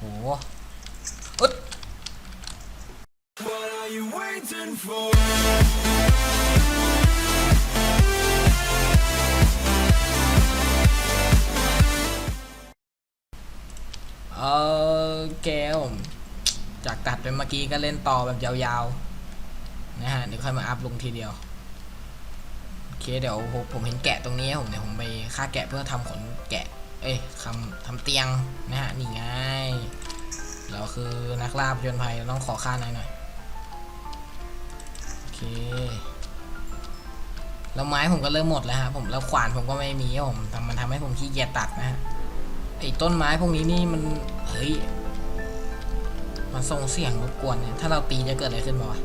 หอึดเออเกมจากตัดไปเมื่อกี้ก็เล่นต่อแบบยาวๆ นะฮะ เดี๋ยวค่อยมาอัพลงทีเดียวโอเคเดี๋ยวผมเห็นแกะตรงนี้ผมเดี๋ยวผมไปฆ่าแกะเพื่อทำขนแกะ เอ้ยทำทำเตียงนะฮะนี่ไง เราคือนักล่าผจญภัยเราต้องขอค่านายหน่อยโอเคแล้วไม้ผมก็เริ่มหมดแล้วฮะผมแล้วขวานผมก็ไม่มีผมทำมันทำให้ผมขี้เกียจตัดนะฮะไอ้ต้นไม้พวกนี้นี่มันเฮ้ยมันส่งเสียงรบกวนเนี่ยถ้าเราตีจะเกิดอะไรขึ้นบ้าง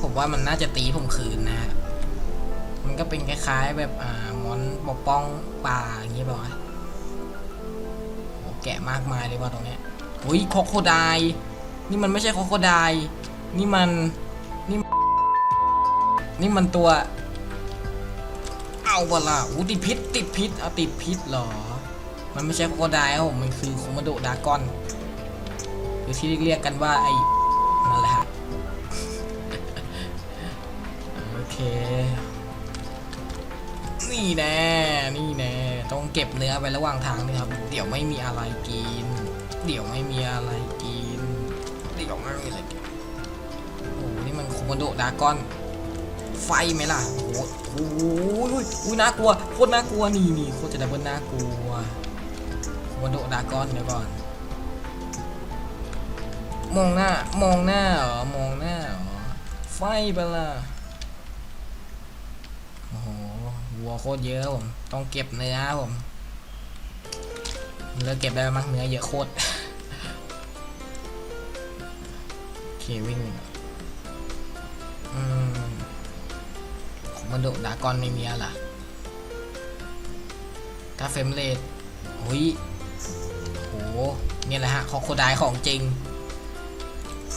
ผมว่ามันน่าจะตีผมคืนนะฮะ มันก็เป็นคล้ายๆ แบบอ่ามอนปกป้องป่าอย่างเงี้ยป่าวะโอ้แกะมากมายเลยว่าตรงเนี้ยอุ้ยโคโคไดายนี่มันไม่ใช่โคโคไดายนี่มันนี่นี่มันตัว เอาเวละอู้ติดพิษติดพิษเอาติดพิษเหรอ มันไม่ใช่โคโคไดายครับผมมันคือโคโมโดดากอนหรือที่เรียกกันว่าไอ้นั่นแหละฮะโอเค นี่แน่นี่แน่ต้องเก็บเนื้อไประหว่างทางนี่ครับ เดี๋ยวไม่มีอะไรกิน เดี๋ยวไม่มีอะไรกิน เดี๋ยวไม่มีอะไรกินโอ้นี่มันโคโมโดดากอน ไฟไหมล่ะโอ้โหอุ้ยน่ากลัวโคตรน่ากลัวนี่นี่โคตรจะดับเบิลน่ากลัวโคโมโดดากอนเดี๋ยวก่อนมองหน้ามองหน้าเหรอมองหน้าเหรอไฟไปละโอ้โห วัวโคตรเยอะผม ต้องเก็บเนื้อผมเนื้อเก็บได้มั้งเนื้อเยอะโคตรโอเควิ่งอืมของมันโดดากอนไม่มีอะไรถ้าเฟมเรทโอ้ยโหเนี่ยแหละฮะคอโคดายของจริง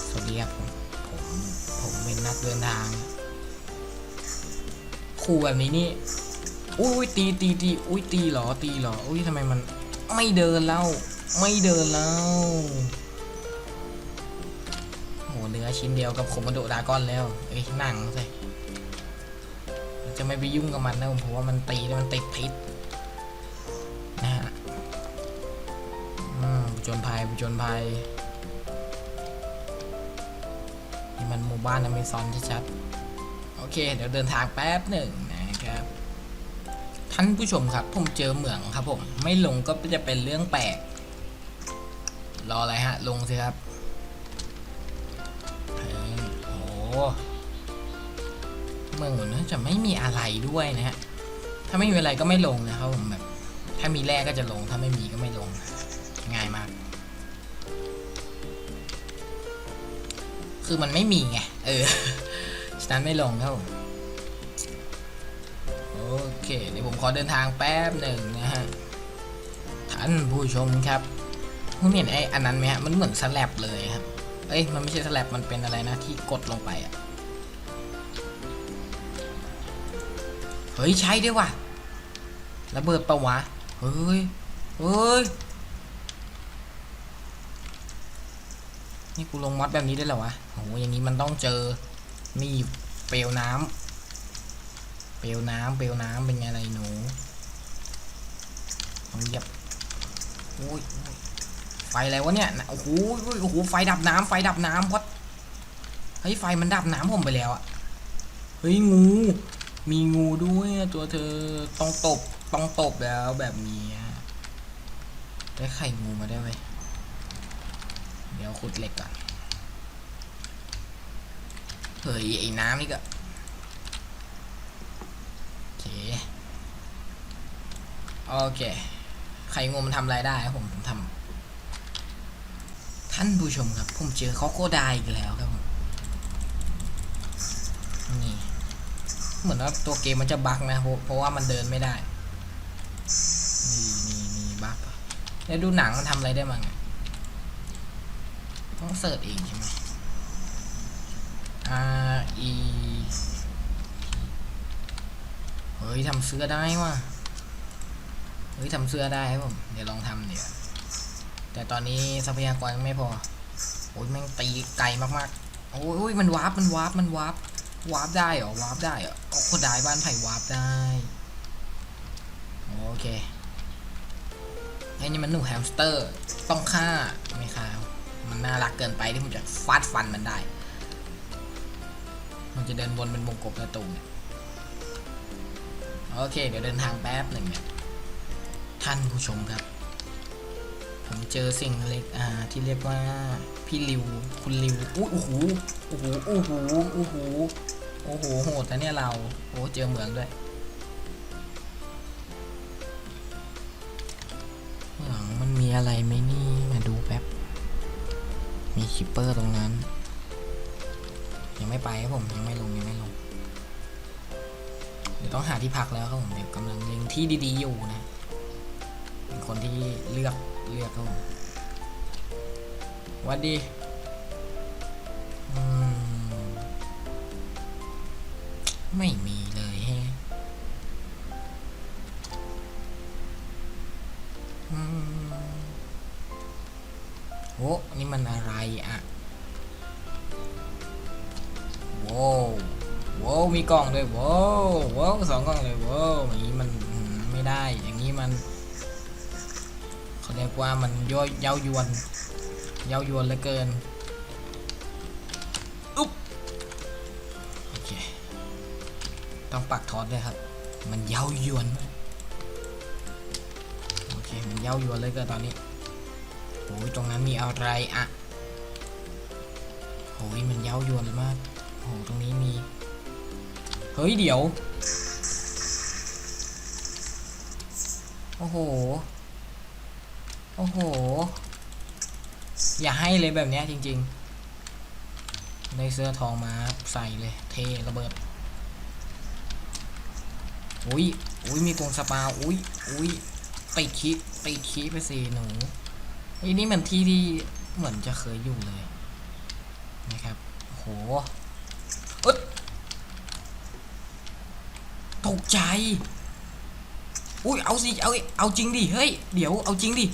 สวัสดีครับผมผมผมเป็นนักเดินทาง คู่แบบนี้นี่ อุ้ยตีตีตีอุ้ยตีเหรอตีเหรออุ้ยทำไมมันไม่เดินแล้ว ไม่เดินแล้วโหเนื้อชิ้นเดียวกับโคโมโดดากอนแล้วเอ้ยนั่งสิจะไม่ไปยุ่งกับมันนะผมเพราะว่ามันตีแล้วมันติดพิษนะฮะอืมผจญภัยผจญภัยนี่มันหมู่บ้านอเมซอนชัดๆโอเค เดี๋ยวเดินทางแป๊บหนึ่งนะครับานผู้ชมครับ ผมเจอเหมืองครับผม ไม่ลงก็จะเป็นเรื่องแปลก รออะไรฮะ ลงสิครับโอ้เมืองเหมือนจะไม่มีอะไรด้วยนะฮะ ถ้าไม่มีอะไรก็ไม่ลงนะครับผมแบบ ถ้ามีแร่ก็จะลง ถ้าไม่มีก็ไม่ลง ง่ายมาก คือมันไม่มีไง เออ ฉะนั้นไม่ลงครับผม เคเดี๋ยวผมขอเดินทางแป๊บหนึ่งนะฮะท่านผู้ชมครับคุณเห็นไอ้อันนั้นไหมฮะมันเหมือนสแลบเลยครับเอ้ยมันไม่ใช่สแลบมันเป็นอะไรนะที่กดลงไปอะเฮ้ยใช่ด้วยว่ะระเบิดปะวะเฮ้ยเฮ้ยนี่กูลงมอดแบบนี้ได้เหรอวะโหอย่างนี้มันต้องเจอนี่เปลวน้ำ เปลวน้ำเปลวน้ำเป็นไงไรหนูเหยียบโอ้ยโอ้ยไฟอะไรวะเนี่ยโอ้โหโอ้โหไฟดับน้ำไฟดับน้ำวัดเฮ้ยไฟมันดับน้ำผมไปแล้วอะเฮ้ยงู มีงูด้วยตัวเธอต้องตบต้องตบแล้วแบบนี้ได้ไข่งูมาได้ไหมเดี๋ยวขุดเหล็กก่อนเฮ้ยไอ้น้ำนี่ก็ โอเค โอเค ไข่งูมันทำอะไรได้ครับผมผมทำท่านผู้ชมครับ ผมเจอคอโคไดอีกแล้วครับผมนี่ เหมือนว่าตัวเกมมันจะบั๊กนะเพราะเพราะว่ามันเดินไม่ได้ นี่นี่นี่บั๊กแล้วดูหนังมันทำอะไรได้บ้งต้องเสิร์ชเองใช่ไหม R E เฮ้ยทำเสื้อได้ว่ะ ฮ้ยทำเสื้อได้ครับผม เดี๋ยวลองทำเดี๋ยว แต่ตอนนี้ทรัพยากรไม่พอ โอ้ยแม่งตีไกลมากๆ โอ้ยมันวาร์ปมันวาร์ปมันวาร์ปวาร์ปได้เหรอวาร์ปได้เหรอโอ้คนได้บ้านไผ่วาร์ปได้ โอเคไอ้นี่มันหนูแฮมสเตอร์ ต้องฆ่าไม่ฆ่ามันน่ารักเกินไปที่ผมจะฟาดฟันมันได้ มันจะเดินวนเป็นวงกบประตูเนี่ยโอเค เดี๋ยวเดินทางแป๊บหนึ่งเนี่ย ท่านผู้ชมครับ ผมเจอสิ่งเล็กอ่าที่เรียกว่าพี่ริวคุณริวอุ้โอ้โหโอ้โหโอ้โหโอ้โหโอ้โหโหดนะเนี่ยเราโอ้เจอเหมืองด้วยเหมืองมันมีอะไรไหมนี่มาดูแป๊บมีคิปเปอร์ตรงนั้น ยังไม่ไปครับผมยังไม่ลงยังไม่ลงเดี๋ยวต้องหาที่พักแล้วครับผมเดี๋ยวกำลังเล็งที่ดีๆอยู่นะ เป็นคนที่เลือกเลือกครับผมวัดดีมไม่มีเลยแฮะโอ้นี่มันอะไรอะว้าวว้าวมีกล่องด้วยว้าวว้าวสองกล่องเลยว้าวอย่างนี้มันไม่ได้ อย่างนี้มัน เขาเรียกว่ามันย่อยเย้ายวนเย้ายวนเหลือเกินอุ๊บโอเคต้องปักทอดด้วยครับ มันเย้ายวนโอเคมันเย้ายวนเลยเกินตอนนี้โอ้ยตรงนั้นมีอะไรอะโอ้ยมันเย้ายวนมากโอ้ตรงนี้มีเฮ้ยเดี๋ยว โอ้โห โอ้โห อย่าให้เลยแบบเนี้ยจริง ๆ ได้เสื้อทองมาใส่เลย เทระเบิด อุ้ยอุ้ยมีกรงสปา อุ้ยอุ้ยติดคิติดคิไปสิหนูอ้นี่มันที่ที่เหมือนจะเคยอยู่เลย นะครับโอ้โหอึดตกใจ อุ้ยเอาสิ เอา เอาจริงดิ เฮ้ย เดี๋ยว เอาจริงดิ